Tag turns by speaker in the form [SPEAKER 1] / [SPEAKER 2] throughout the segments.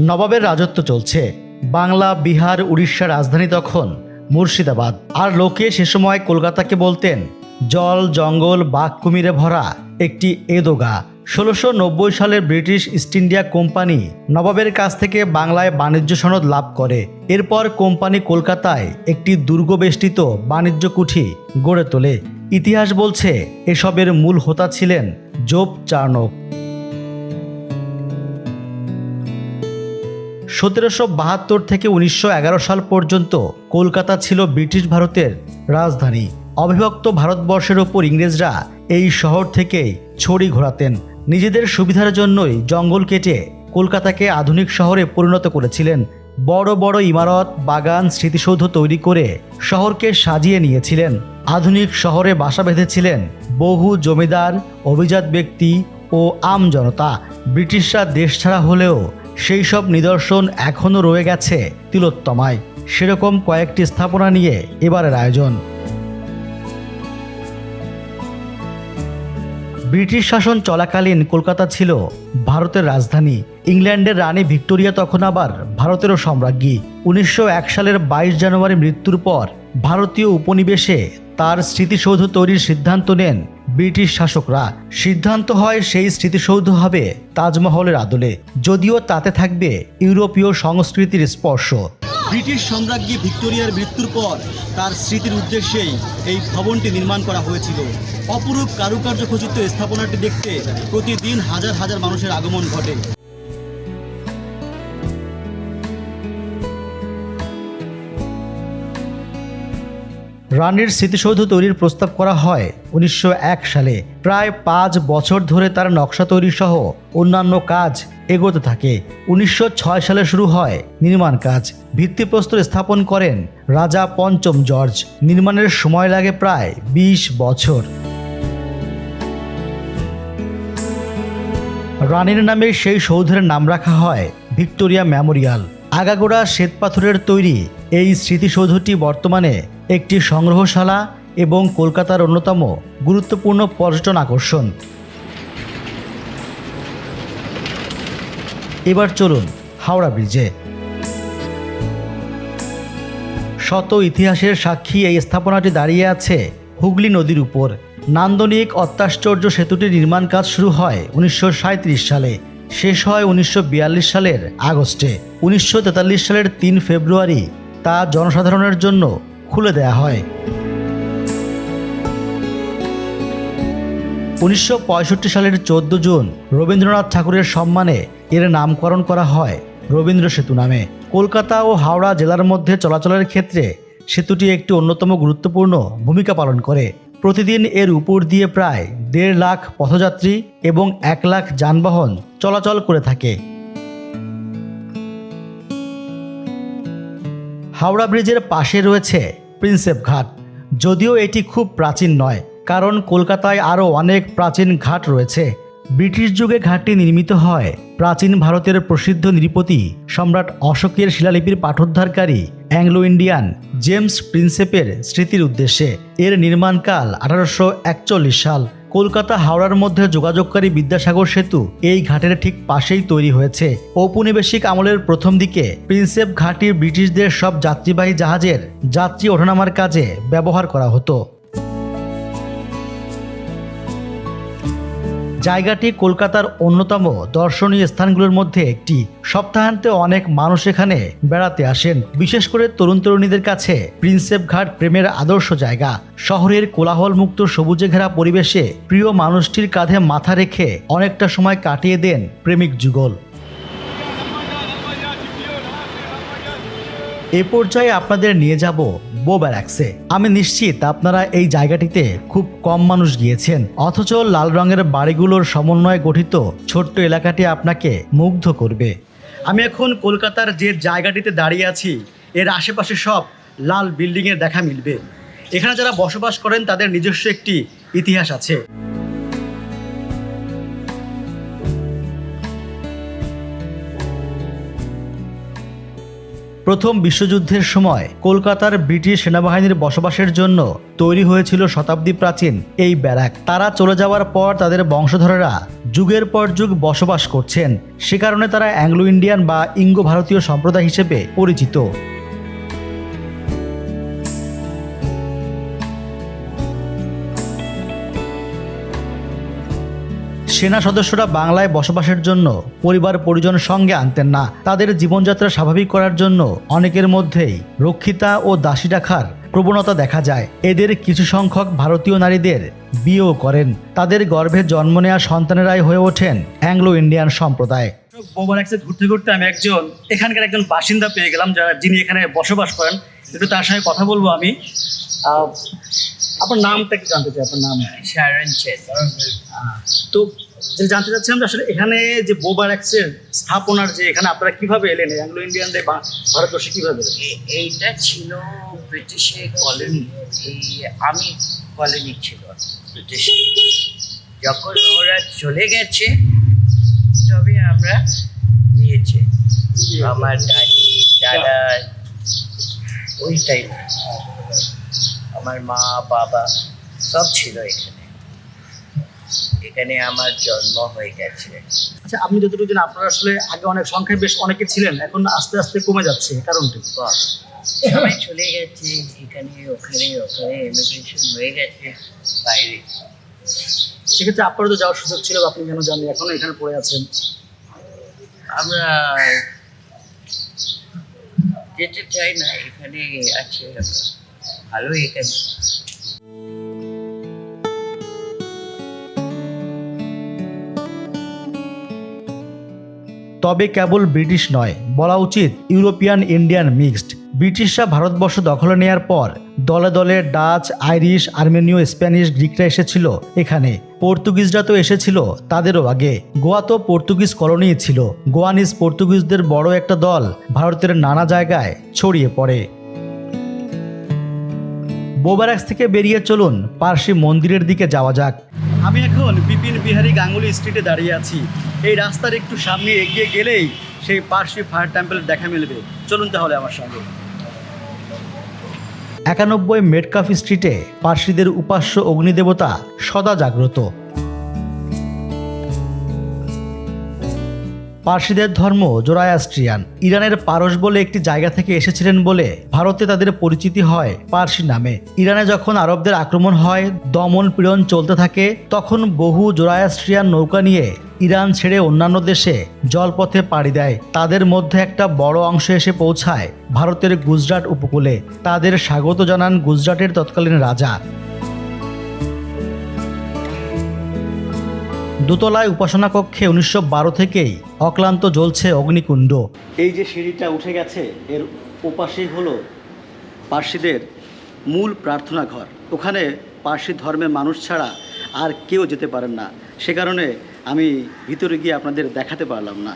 [SPEAKER 1] নবাবের রাজত্ব চলছে। বাংলা, বিহার উড়িষ্যার রাজধানী তখন মুর্শিদাবাদ। আর লোকে সে সময় কলকাতাকে বলতেন, জল, জঙ্গল, বাঘ কুমিরে ভরা একটি এদোগা ষোলোশো নব্বই সালে ব্রিটিশ ইস্ট ইন্ডিয়া কোম্পানি নবাবের কাছ থেকে বাংলায় বাণিজ্য সনদ লাভ করে। এরপর কোম্পানি কলকাতায় একটি দুর্গবেষ্টিত বাণিজ্য কুঠি গড়ে তোলে। ইতিহাস বলছে, এসবের মূল হোতা ছিলেন জোব চার্নক সতেরোশো বাহাত্তর থেকে উনিশশো এগারো সাল পর্যন্ত কলকাতা ছিল ব্রিটিশ ভারতের রাজধানী। অবিভক্ত ভারতবর্ষের ওপর ইংরেজরা এই শহর থেকেই ছড়ি ঘোরাতেন। নিজেদের সুবিধার জন্যই জঙ্গল কেটে কলকাতাকে আধুনিক শহরে পরিণত করেছিলেন। বড় বড় ইমারত, বাগান, স্মৃতিসৌধ তৈরি করে শহরকে সাজিয়ে নিয়েছিলেন। আধুনিক শহরে বাসা বেঁধেছিলেন বহু জমিদার, অভিজাত ব্যক্তি ও আম জনতা। ব্রিটিশরা দেশ ছাড়া হলেও সেই সব নিদর্শন এখনও রয়ে গেছে তিলোত্তমায়। সেরকম কয়েকটি স্থাপনা নিয়ে এবারের আয়োজন। ব্রিটিশ শাসন চলাকালীন কলকাতা ছিল ভারতের রাজধানী। ইংল্যান্ডের রানী ভিক্টোরিয়া তখন আবার ভারতেরও সম্রাজ্ঞী। উনিশশো এক সালের বাইশ জানুয়ারি মৃত্যুর পর ভারতীয় উপনিবেশে তার স্মৃতিসৌধ তৈরির সিদ্ধান্ত নেন ব্রিটিশ শাসকরা। সিদ্ধান্ত হয় সেই স্মৃতিসৌধ হবে তাজমহলের আদলে, যদিও তাতে থাকবে ইউরোপীয় সংস্কৃতির স্পর্শ।
[SPEAKER 2] ব্রিটিশ সম্রাজ্ঞী ভিক্টোরিয়ার মৃত্যুর পর তার স্মৃতির উদ্দেশ্যেই এই ভবনটি নির্মাণ করা হয়েছিল। অপরূপ কারুকার্য খচিত স্থাপনাটি দেখতে প্রতিদিন হাজার হাজার মানুষের আগমন ঘটে।
[SPEAKER 1] রানীর স্মৃতিসৌধ তৈরির প্রস্তাব করা হয় উনিশশো এক সালে। প্রায় পাঁচ বছর ধরে তার নকশা তৈরি সহ অন্যান্য কাজ এগোতে থাকে। উনিশশো ছয় সালে শুরু হয় নির্মাণ কাজ। ভিত্তিপ্রস্তর স্থাপন করেন রাজা পঞ্চম জর্জ। নির্মাণের সময় লাগে প্রায় ২০ বছর। রানীর নামে সেই সৌধের নাম রাখা হয় ভিক্টোরিয়া মেমোরিয়াল। আগাগোড়া শ্বেতপাথরের তৈরি এই স্মৃতিসৌধটি বর্তমানে একটি সংগ্রহশালা এবং কলকাতার অন্যতম গুরুত্বপূর্ণ পর্যটন আকর্ষণ। এবার চলুন হাওড়া ব্রিজে। শত ইতিহাসের সাক্ষী এই স্থাপনাটি দাঁড়িয়ে আছে হুগলি নদীর উপর। নান্দনিক অত্যাশ্চর্য সেতুটির নির্মাণ কাজ শুরু হয় উনিশশো সালে, শেষ হয় উনিশশো বিয়াল্লিশ সালের আগস্টে। উনিশশো তেতাল্লিশ সালের তিন ফেব্রুয়ারি তা জনসাধারণের জন্য খুলে দেয়া হয়। উনিশশো পঁয়ষট্টি সালের চোদ্দ জুন রবীন্দ্রনাথ ঠাকুরের সম্মানে এর নামকরণ করা হয় রবীন্দ্র সেতু নামে। কলকাতা ও হাওড়া জেলার মধ্যে চলাচলের ক্ষেত্রে সেতুটি একটি অন্যতম গুরুত্বপূর্ণ ভূমিকা পালন করে। প্রতিদিন এর উপর দিয়ে প্রায় দেড় লাখ পথযাত্রী এবং এক লাখ যানবাহন চলাচল করে থাকে। হাওড়া ব্রিজের পাশে রয়েছে প্রিন্সেপ ঘাট। যদিও এটি খুব প্রাচীন নয়, কারণ কলকাতায় আরও অনেক প্রাচীন ঘাট রয়েছে। ব্রিটিশ যুগে ঘাটটি নির্মিত হয়। প্রাচীন ভারতের প্রসিদ্ধ নৃপতি সম্রাট অশোকের শিলালিপির পাঠোদ্ধারকারী অ্যাংলো ইন্ডিয়ান জেমস প্রিন্সেপের স্মৃতির উদ্দেশ্যে এর নির্মাণকাল আঠারোশো একচল্লিশ সাল। কলকাতা হাওড়ার মধ্যে যোগাযোগকারী বিদ্যাসাগর সেতু এই ঘাটের ঠিক পাশেই তৈরি হয়েছে। ঔপনিবেশিক আমলের প্রথম দিকে প্রিন্সেপ ঘাটির ব্রিটিশদের সব যাত্রীবাহী জাহাজের যাত্রী ওঠানামার কাজে ব্যবহার করা হতো। জায়গাটি কলকাতার অন্যতম দর্শনীয় স্থানগুলোর মধ্যে একটি। সপ্তাহান্তে অনেক মানুষ এখানে বেড়াতে আসেন। বিশেষ করে তরুণ তরুণীদের কাছে প্রিন্সেপ ঘাট প্রেমের আদর্শ জায়গা। শহরের কোলাহলমুক্ত সবুজে ঘেরা পরিবেশে প্রিয় মানুষটির কাঁধে মাথা রেখে অনেকটা সময় কাটিয়ে দেন প্রেমিক যুগল। এ পর্যায়ে আপনাদের নিয়ে যাব বো ব্যারাক্সে আমি নিশ্চিত আপনারা এই জায়গাটিতে খুব কম মানুষ গিয়েছেন, অথচ লাল রঙের বাড়িগুলোর সমন্বয়ে গঠিত ছোট্ট এলাকাটি আপনাকে মুগ্ধ করবে। আমি এখন কলকাতার যে জায়গাটিতে দাঁড়িয়ে আছি, এর আশেপাশে সব লাল বিল্ডিংয়ের দেখা মিলবে। এখানে যারা বসবাস করেন, তাদের নিজস্ব একটি ইতিহাস আছে। প্রথম বিশ্বযুদ্ধের সময় কলকাতার ব্রিটিশ সেনাবাহিনীর বসবাসের জন্য তৈরি হয়েছিল শতাব্দী প্রাচীন এই ব্যারাক। তারা চলে যাওয়ার পর তাদের বংশধরেরা যুগের পর যুগ বসবাস করছেন। সে কারণে তারা অ্যাংলো ইন্ডিয়ান বা ইঙ্গো ভারতীয় সম্প্রদায় হিসেবে পরিচিত। সেনা সদস্যরা বাংলায় বসবাসের জন্য পরিবার পরিজন সঙ্গে আনতেন না। তাদের জীবনযাত্রা স্বাভাবিক করার জন্য অনেকের মধ্যেই রক্ষিতা ও দাসী রাখার প্রবণতা দেখা যায়। এদের কিছু সংখ্যক ভারতীয় নারীদের বিয়েও করেন। তাদের গর্ভে জন্ম নেওয়া সন্তানেরাই হয়ে ওঠেন অ্যাংলো ইন্ডিয়ান সম্প্রদায়।
[SPEAKER 3] বোবারাক্সে ঘুরতে ঘুরতে আমি একজন এখানকার একজন বাসিন্দা পেয়ে গেলাম যারা যিনি এখানে বসবাস করেন। একটু তার সঙ্গে কথা বলব আমি। আপনার নামটা একটু জানতে চাই আপনার নাম।
[SPEAKER 4] শারন
[SPEAKER 3] তো জানতে চাচ্ছিলাম যে আসলে এখানে যে বোবার বোবারাক্সের স্থাপনার যে এখানে আপনারা কীভাবে এলেন? অ্যাংলো ইন্ডিয়ানদের বা ভারতবর্ষে কীভাবে
[SPEAKER 4] এইটা ছিল ব্রিটিশের কলোনি এই আমি কলোনি ছিল। ব্রিটিশ যখন ওরা চলে গেছে তবে আমরা নিয়েছে। আমার দাদি দাদা ওই টাইম আমার মা বাবা সব ছিল এখানে। এখানে আমার জন্ম হয়ে গেছে
[SPEAKER 3] আচ্ছা আপনি যতটুকু জানেন আপনারা আসলে আগে অনেক সংখ্যায় বেশ অনেকে ছিলেন এখন আস্তে আস্তে কমে যাচ্ছে কারণটা?
[SPEAKER 4] সবাই চলে গেছে এখানে ওখানে ওখানে ইমিগ্রেশন হয়ে গেছে বাইরে
[SPEAKER 3] সেক্ষেত্রে আপনারও তো যাওয়ার সুযোগ ছিল আপনি কেন জানেন এখনও এখানে পড়ে আছেন
[SPEAKER 4] আমরা যেতে চাই না এখানে আছে। ভালো এখানে
[SPEAKER 1] তবে কেবল ব্রিটিশ নয়, বলা উচিত ইউরোপিয়ান ইন্ডিয়ান মিক্সড। ব্রিটিশরা ভারতবর্ষ দখলে নেয়ার পর দলে দলে ডাচ, আইরিশ, আর্মেনীয়, স্প্যানিশ গ্রিকরা এসেছিল এখানে। পর্তুগিজরা তো এসেছিল তাদেরও আগে। গোয়া তো পর্তুগিজ কলোনি ছিল। গোয়ানিজ পর্তুগিজদের বড় একটা দল ভারতের নানা জায়গায় ছড়িয়ে পড়ে। বোবারাক্স থেকে বেরিয়ে চলুন পার্সি মন্দিরের দিকে যাওয়া যাক।
[SPEAKER 3] আমি এখন বিপিন বিহারী গাঙ্গুলি স্ট্রিটে দাঁড়িয়ে আছি। এই রাস্তার একটু সামনে এগিয়ে গেলেই সেই পার্শ্বী ফায়ার টেম্পেল দেখা মিলবে। চলুন তাহলে আমার সঙ্গে।
[SPEAKER 1] একানব্বই মেডকাফ স্ট্রিটে পার্সিদের উপাস্য অগ্নিদেবতা সদা জাগ্রত। পার্সিদের ধর্ম জোরায়াস্ট্রিয়ান ইরানের পারস বলে একটি জায়গা থেকে এসেছিলেন বলে ভারতে তাদের পরিচিতি হয় পার্সি নামে। ইরানে যখন আরবদের আক্রমণ হয়, দমন পীড়ন চলতে থাকে, তখন বহু জোরায়াস্ট্রিয়ান নৌকা নিয়ে ইরান ছেড়ে অন্যান্য দেশে জলপথে পাড়ি দেয়। তাদের মধ্যে একটা বড় অংশ এসে পৌঁছায় ভারতের গুজরাট উপকূলে। তাদের স্বাগত জানান গুজরাটের তৎকালীন রাজা। দোতলায় উপাসনা কক্ষে উনিশশো বারো থেকেই অক্লান্ত জ্বলছে অগ্নিকুণ্ড।
[SPEAKER 3] এই যে সিঁড়িটা উঠে গেছে, এর ওপাশেই হল পার্সিদের মূল প্রার্থনা ঘর। ওখানে পার্সি ধর্মের মানুষ ছাড়া আর কেউ যেতে পারেন না। সে কারণে আমি ভিতরে গিয়ে আপনাদের দেখাতে পারলাম না।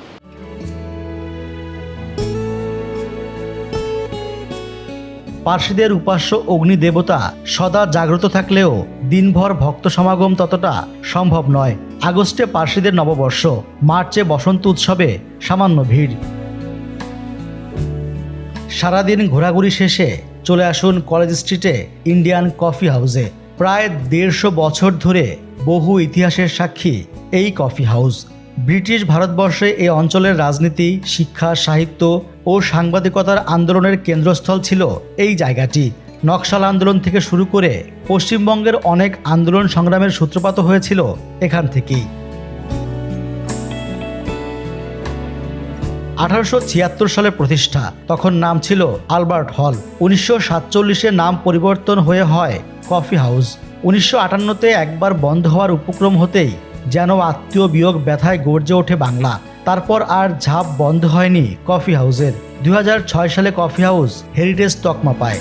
[SPEAKER 1] পার্সিদের উপাস্য অগ্নি দেবতা সদা জাগ্রত থাকলেও দিনভর ভক্ত সমাগম ততটা সম্ভব নয়। আগস্টে পার্সিদের নববর্ষ, মার্চে বসন্ত উৎসবে সামান্য ভিড়। সারাদিন ঘোরাঘুরি শেষে চলে আসুন কলেজ স্ট্রিটে ইন্ডিয়ান কফি হাউসে। প্রায় দেড়শো বছর ধরে বহু ইতিহাসের সাক্ষী এই কফি হাউস। ব্রিটিশ ভারতবর্ষে এই অঞ্চলের রাজনীতি, শিক্ষা, সাহিত্য ও সাংবাদিকতার আন্দোলনের কেন্দ্রস্থল ছিল এই জায়গাটি। নকশাল আন্দোলন থেকে শুরু করে পশ্চিমবঙ্গের অনেক আন্দোলন সংগ্রামের সূত্রপাত হয়েছিল এখান থেকেই। আঠারোশো ছিয়াত্তর সালে প্রতিষ্ঠা, তখন নাম ছিল আলবার্ট হল। উনিশশো সাতচল্লিশে নাম পরিবর্তন হয়ে হয় কফি হাউস। উনিশশো আটান্নতে একবার বন্ধ হওয়ার উপক্রম হতেই যেন আত্মীয় বিয়োগ ব্যথায় গর্জে ওঠে বাংলা। তারপর আর ঝাঁপ বন্ধ হয়নি কফি হাউসের। দু হাজার ছয় সালে কফি হাউস হেরিটেজ তকমা পায়।